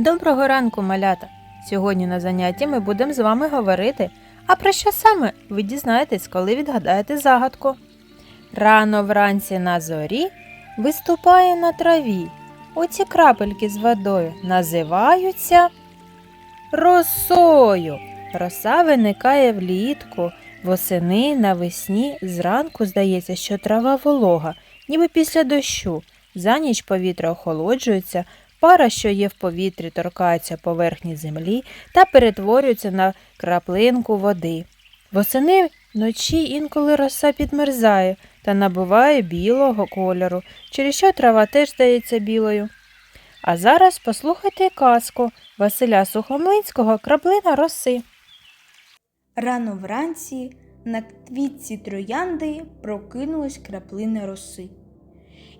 Доброго ранку, малята! Сьогодні на занятті ми будемо з вами говорити, а про що саме ви дізнаєтесь, коли відгадаєте загадку. Рано вранці на зорі виступає на траві. Оці крапельки з водою називаються росою. Роса виникає влітку, восени, навесні, зранку здається, що трава волога, ніби після дощу. За ніч повітря охолоджується, Пара, що є в повітрі, торкається поверхні землі та перетворюється на краплинку води. Восени вночі інколи роса підмерзає та набуває білого кольору, через що трава теж здається білою. А зараз послухайте казку Василя Сухомлинського Краплина роси. Рано вранці на квітці троянди прокинулась краплина роси.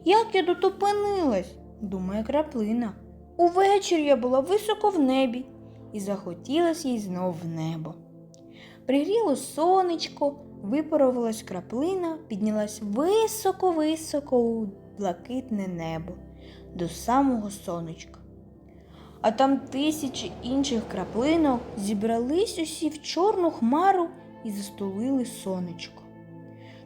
Як я тут опинилась? Думає краплина. Увечері я була високо в небі і захотілось їй знов в небо. Пригріло сонечко, випарувалась краплина, піднялась високо-високо у блакитне небо до самого сонечка. А там тисячі інших краплинок зібрались усі в чорну хмару і застулили сонечко.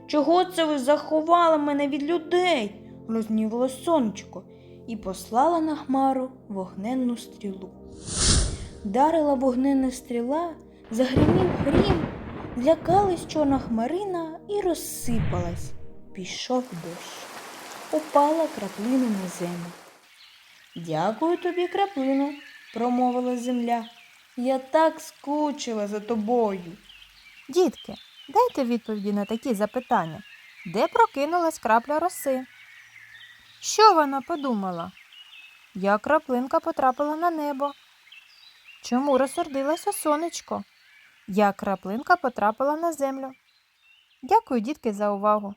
Чого це ви заховали мене від людей? рознівилось сонечко і послала на хмару вогненну стрілу. Дарила вогненна стріла, загримів грім, злякалась чорна хмарина і розсипалась. Пішов дощ. Упала краплина на землю. Дякую тобі, краплино, промовила земля. Я так скучила за тобою. Дітки, дайте відповіді на такі запитання. Де прокинулась крапля роси? Що вона подумала? Як краплинка потрапила на небо? Чому розсердилося сонечко? Як краплинка потрапила на землю? Дякую, дітки, за увагу!